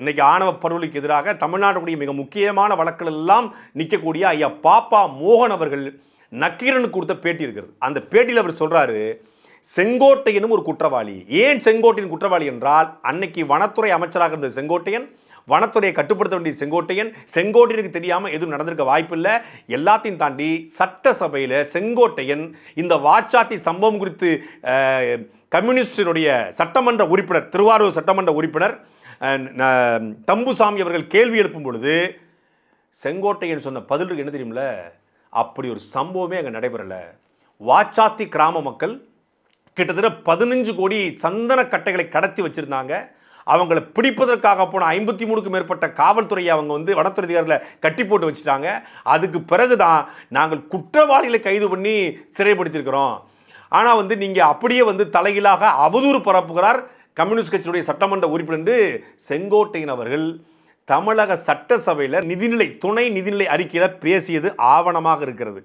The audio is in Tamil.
இன்னைக்கு ஆணவ படுகொலைக்கு எதிராக தமிழ்நாட்டுடைய மிக முக்கியமான வழக்குகள் எல்லாம் நிற்கக்கூடிய ஐயா பாப்பா மோகன் அவர்கள் நக்கீரனுக்கு கொடுத்த பேட்டி இருக்கிறது. அந்த பேட்டியில் அவர் சொல்கிறாரு செங்கோட்டையனும் ஒரு குற்றவாளி. ஏன் செங்கோட்டையன் குற்றவாளி என்றால் அன்னைக்கு வனத்துறை அமைச்சராக இருந்த செங்கோட்டையன் வனத்துறையை கட்டுப்படுத்த வேண்டிய செங்கோட்டையன் செங்கோட்டையனுக்கு தெரியாமல் எதுவும் நடந்திருக்க வாய்ப்பில்லை எல்லாத்தையும் தாண்டி சட்டசபையில் செங்கோட்டையன் இந்த வாச்சாத்தி சம்பவம் குறித்து கம்யூனிஸ்டினுடைய சட்டமன்ற உறுப்பினர் திருவாரூர் சட்டமன்ற உறுப்பினர் Um, தம்புசாமி அவர்கள் கேள்வி எழுப்பும் பொழுது செங்கோட்டையன் சொன்ன பதிலுக்கு என்ன தெரியுமில? அப்படி ஒரு சம்பவமே அங்கே நடைபெறலை. வாச்சாத்தி கிராம மக்கள் கிட்டத்தட்ட பதினஞ்சு கோடி சந்தன கட்டைகளை கடத்தி வச்சுருந்தாங்க. அவங்கள பிடிப்பதற்காக போன ஐம்பத்தி மூணுக்கும் மேற்பட்ட காவல்துறையை அவங்க வந்து வனத்துறை அதிகாரிகளை கட்டி போட்டு வச்சுட்டாங்க. அதுக்கு பிறகு தான் நாங்கள் குற்றவாளிகளை கைது பண்ணி சிறைப்படுத்தியிருக்கிறோம். ஆனால் வந்து நீங்கள் அப்படியே வந்து தலைகீழாக அவதூறு பரப்புகிறார். கம்யூனிஸ்ட் கட்சியுடைய சட்டமன்ற உறுப்பினர் என்று செங்கோட்டையன் அவர்கள் தமிழக சட்டசபையில் நிதிநிலை துணை நிதிநிலை அறிக்கையில் பேசியது ஆவணமாக இருக்கிறது.